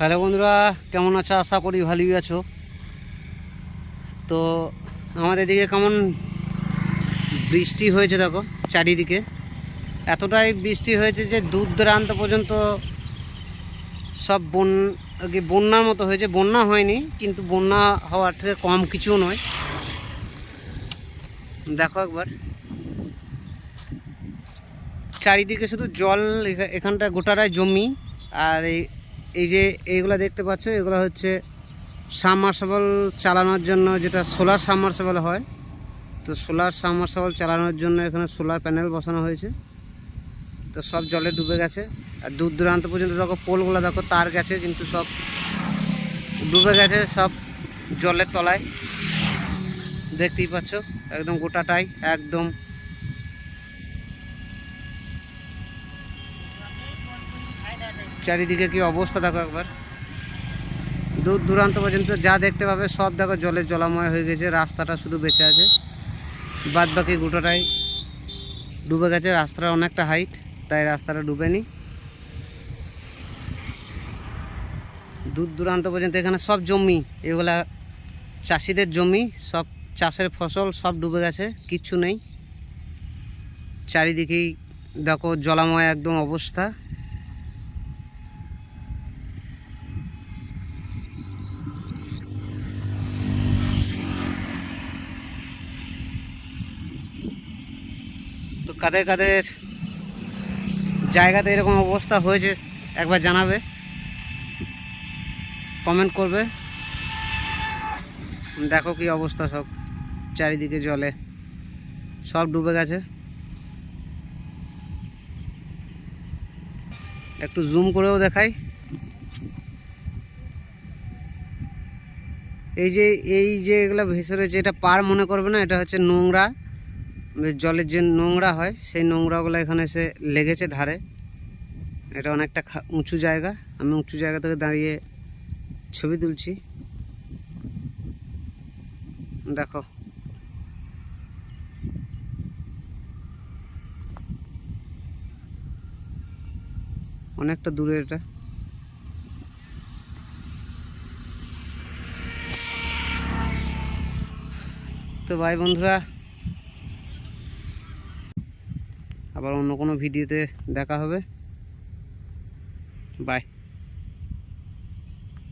Hello বন্ধুরা, কেমন আছো? আশা করি ভালোই আছো। তো আমাদের দিকে কেমন বৃষ্টি হয়েছে দেখো, চারিদিকে। এতটাই বৃষ্টি হয়েছে যে দূর দূরান্ত পর্যন্ত সব বন বন্যার মতো হয়েছে। বন্যা হয়নি, কিন্তু বন্যা হওয়ার থেকে কম কিছু নয়। দেখো একবার। চারিদিকে শুধু জল, এখা- এখানটা গোটাটাই জমি, আর এই এই যে এইগুলো দেখতে পাচ্ছ, এগুলো হচ্ছে সাবমার্সেবল চালানোর জন্য যেটা সোলার সাবমার্সেবল হয়। তো সোলার সাবমার্সেবল চালানোর জন্য এখানে সোলার প্যানেল বসানো হয়েছে। তো সব জলে ডুবে গেছে। আর দূর দূরান্ত পর্যন্ত দেখো পোলগুলো দেখো, তার গেছে কিন্তু সব ডুবে গেছে সব জলের তলায়। দেখতেই পাচ্ছ, একদম গোটাটাই, একদম চারিদিকে কি অবস্থা দেখো একবার। দূর দূরান্ত পর্যন্ত যা দেখতে পাবে সব দেখো জলে জলাময় হয়ে গেছে, রাস্তাটা শুধু বেঁচে আছে। বাদ বাকি গোটাটাই ডুবে গেছে, রাস্তাটা অনেকটা হাইট তাই রাস্তাটা ডুবেনি। দূর দূরান্ত পর্যন্ত এখানে সব জমি, এগুলা চাষিদের জমি, সব চাষের ফসল সব ডুবে গেছে, কিচ্ছু নেই। চারিদিকেই দেখো জলাময় একদম অবস্থা। তো কাদের কাদের জায়গাতে এরকম অবস্থা হয়েছে একবার জানাবে। কমেন্ট করবে। দেখো কি অবস্থা সব, চারিদিকে জলে। সব ডুবে গেছে। একটু জুম করেও দেখাই। এই যে এই যে এগুলো ভেসে রয়েছে এটা পার মনে করবে না, এটা হচ্ছে নোংরা। জলের যে নোংরা হয়, সেই নোংরাগুলো এখানে এসে লেগেছে ধারে। এটা অনেকটা উঁচু জায়গা। আমি উঁচু জায়গা থেকে দাঁড়িয়ে ছবি তুলছি। দেখো। অনেকটা দূরে এটা। তো ভাই বন্ধুরা আবার অন্য কোনো ভিডিওতে দেখা হবে। বাই